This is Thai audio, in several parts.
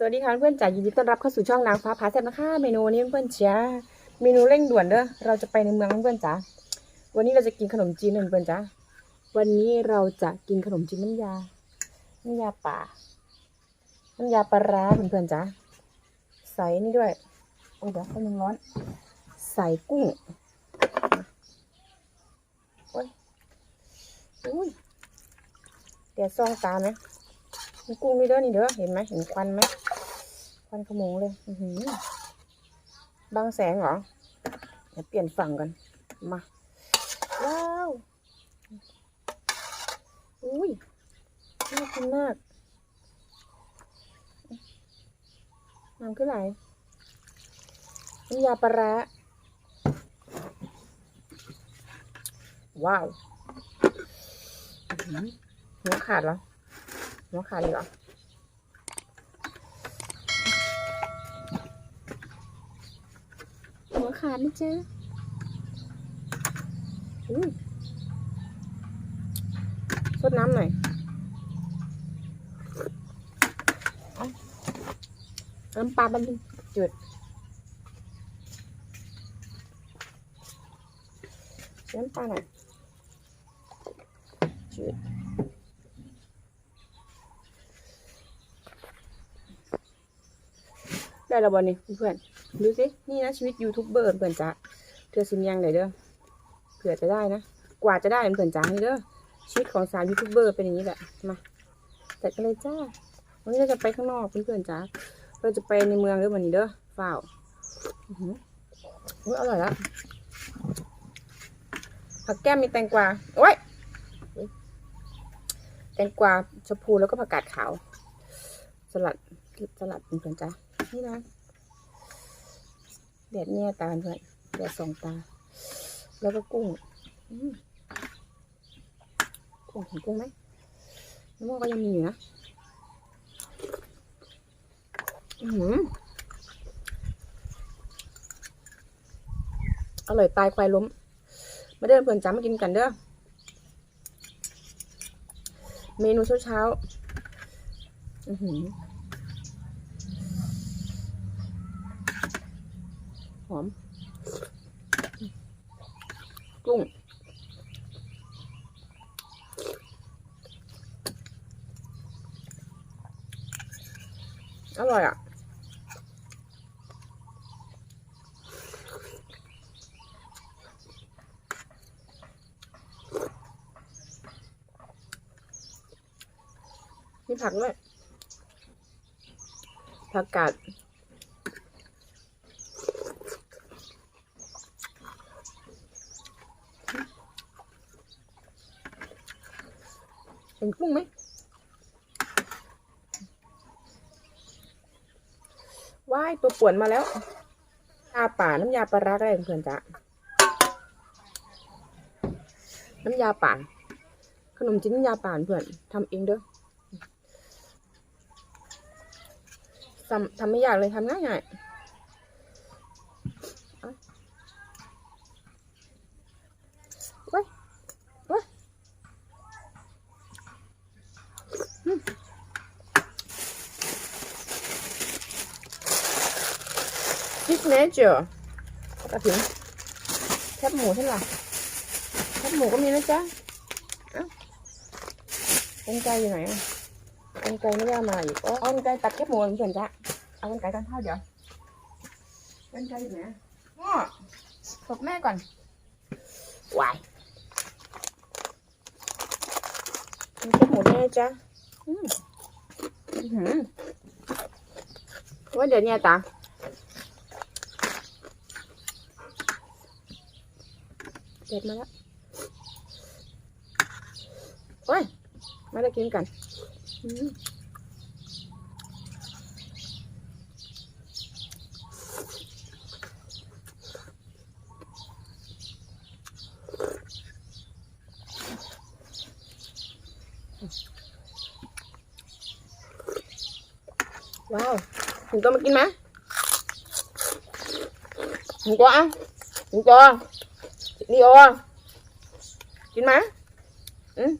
สวัสดีค่ะเพื่อนจ๋ายินดีต้อนรับเข้าสู่ช่องนางฟ้าพาแซ่บนะคะเมนูนี้เพื่อนๆจ๋าเมนูเร่งด่วนเด้อเราจะไปในเมืองเพื่อนจ๋าวันนี้เราจะกินขนมจีนเพื่อนจ๋าวันนี้เราจะกินขนมจีนน้ำยาน้ำยาป่าน้ำยาปลาร้าเพื่อนๆจ๋าใส่นี่ด้วยโอ้เดี๋ยวให้มันร้อน ใส่กุ้งโอ้ยอุ้ยเดี๋ยวซองตาไหม มีกุ้งนี่เด้อนี่เด้อเห็นไหมเห็นควันไหมควันขโมงเลยอือหือบางแสงเหรอเดี๋ยวเปลี่ยนฝั่งกันมาว้าวอุ้ยน่ากินมากน้ำขึ้นไหลน้ำยาปลาร้าว้าวอื้อหือหัวขาดเหรอ หัวขาดเลยเหรอหัวขาดนะจ๊ะอุ้ยสดน้ำหน่อยเอาน้ำปลาบันจืดน้ำปลาหน่อยจืด ได้แล้วบอลนี่เพื่อนดูสินี่นะชีวิตยูทูบเบอร์เพื่อนจ้าเธอซิมยังไหนเด้อเผื่อจะได้นะกว่าจะได้เพื่อนจ้านี่เด้อชีวิตของสาวยูทูบเบอร์เป็นอย่างนี้แหละมาจัดกันเลยจ้าวันนี้เราจะไปข้างนอกเพื่อนๆจ้าเราจะไปในเมืองเด้อวันนี้เด้อฝ้าวอื้อหืออุ๊ยอร่อยละผักแก้มมีแตงกวาโอ้ยอุ๊ยแตงกวาชมพูแล้วก็ผักกาดขาว สลัดสลัดเพื่อนๆจ้า นี่นะแดดเนี่ยตาเพื่อนแดดสองตา แล้วก็กุ้งกุ้งเห็นกุ้งไหมน้ำมันก็ยังมีอยู่นะอือหือร่อยตายควายล้ม มาเดินเพื่อนจ้ามากินกันเด้อ เมนูเช้าเช้า อือหือ หอมกุ้งอร่อยอะมีผักด้วยผักกาด เห็นกุ้งไหมว้ายตัวป่วนมาแล้วยาป่าน้ำยาปลาร้าก็ได้เพื่อนจ้ะน้ำยาป่าขนมจีนน้ำยาป่าเพื่อนทำเองเด้อทำทำไม่ยากเลยทำง่ายง่ายๆเอาเว้ยเว้ย ซิกเนเจอร์กระถิ่นแคบหมูเท่ไหร่แคบหมูก็มีนะจ๊ะเอ้ากันไกรอยู่ไหนอะกันไกรไม่ได้มาอีกอ๋อเอากันไกรตัดแคบหมูเพื่อนจ้ะเอากันไกรกันข้าวเดี๋ยวกันไกรอยู่ไหนพ่อตบแม่ก่อนวายเป็นแคบหมูได้นะจ๊ะอืมว่าเดี๋ยวเนี่ยตา เด็ดมาแล้วโอ้ยมาได้กินกันว้าวถึงตัวมากินไหมถึงตัวอะถึงตัว นีโอกินไหมอืม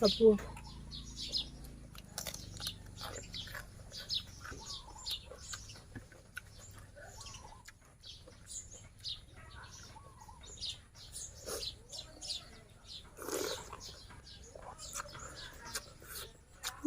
ขอบคุณ เด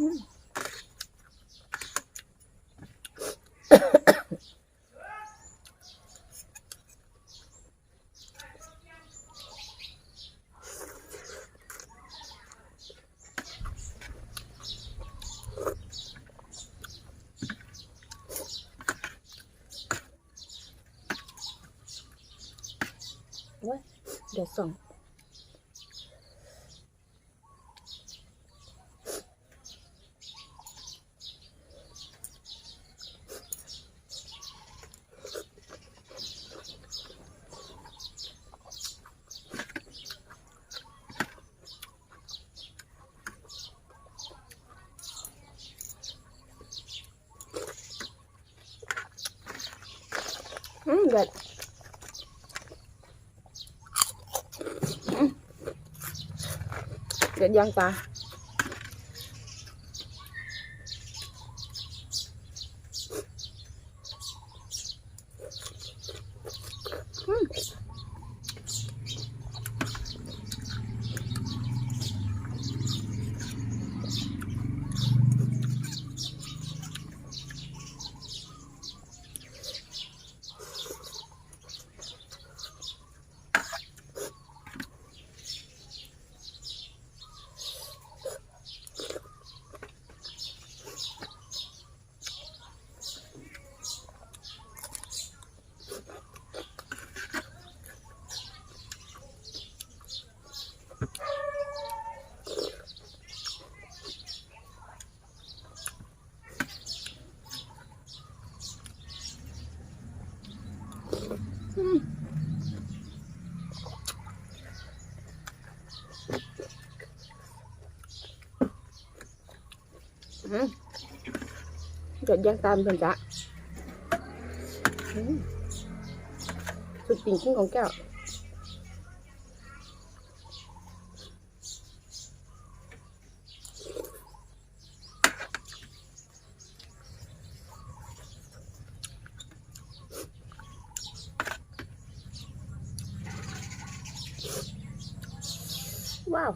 ี๋ยวส่ง อืมเด็ ดยังตามเพื่อนจ้ะสุดจริงๆของแก้วว้าว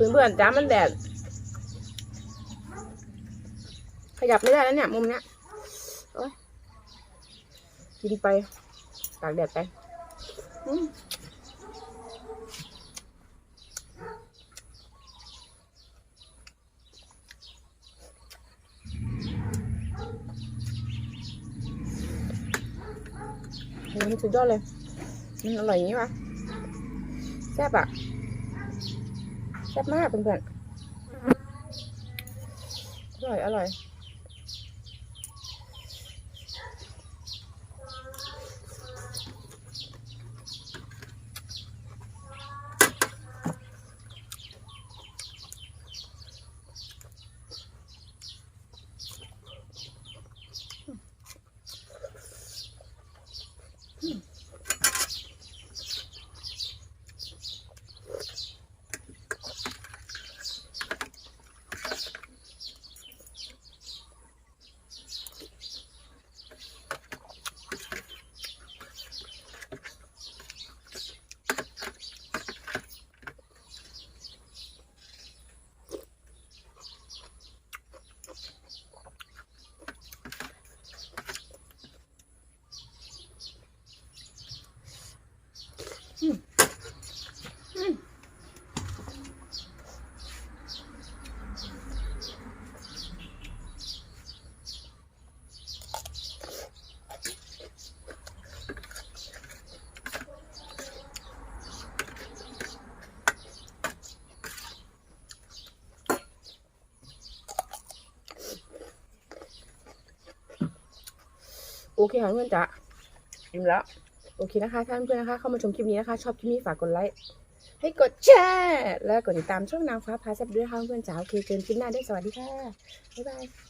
เพื่อนๆจ้ามันแดด ขยับไม่ได้แล้วเนี่ย มุมเนี้ยโอ๊ยกินไปตากแดดไปมันสุดยอดเลย มันอร่อยอย่างนี้วะแซ่บอะ แซ่บมากเพื่อนๆอร่อยอร่อย โอเคค่ะเพื่อนจ๋าอิ่มแล้ว โอเคนะคะท่านเพื่อนนะคะ เข้ามาชมคลิปนี้นะคะ ชอบคลิปนี้ฝากกดไลค์ ให้กดแชร์ และกดติดตามช่องนางฟ้าพาแซ่บด้วยค่ะเพื่อนจ๋า โอเค เจอกันคลิปหน้าด้วยสวัสดีค่ะ บ๊ายบาย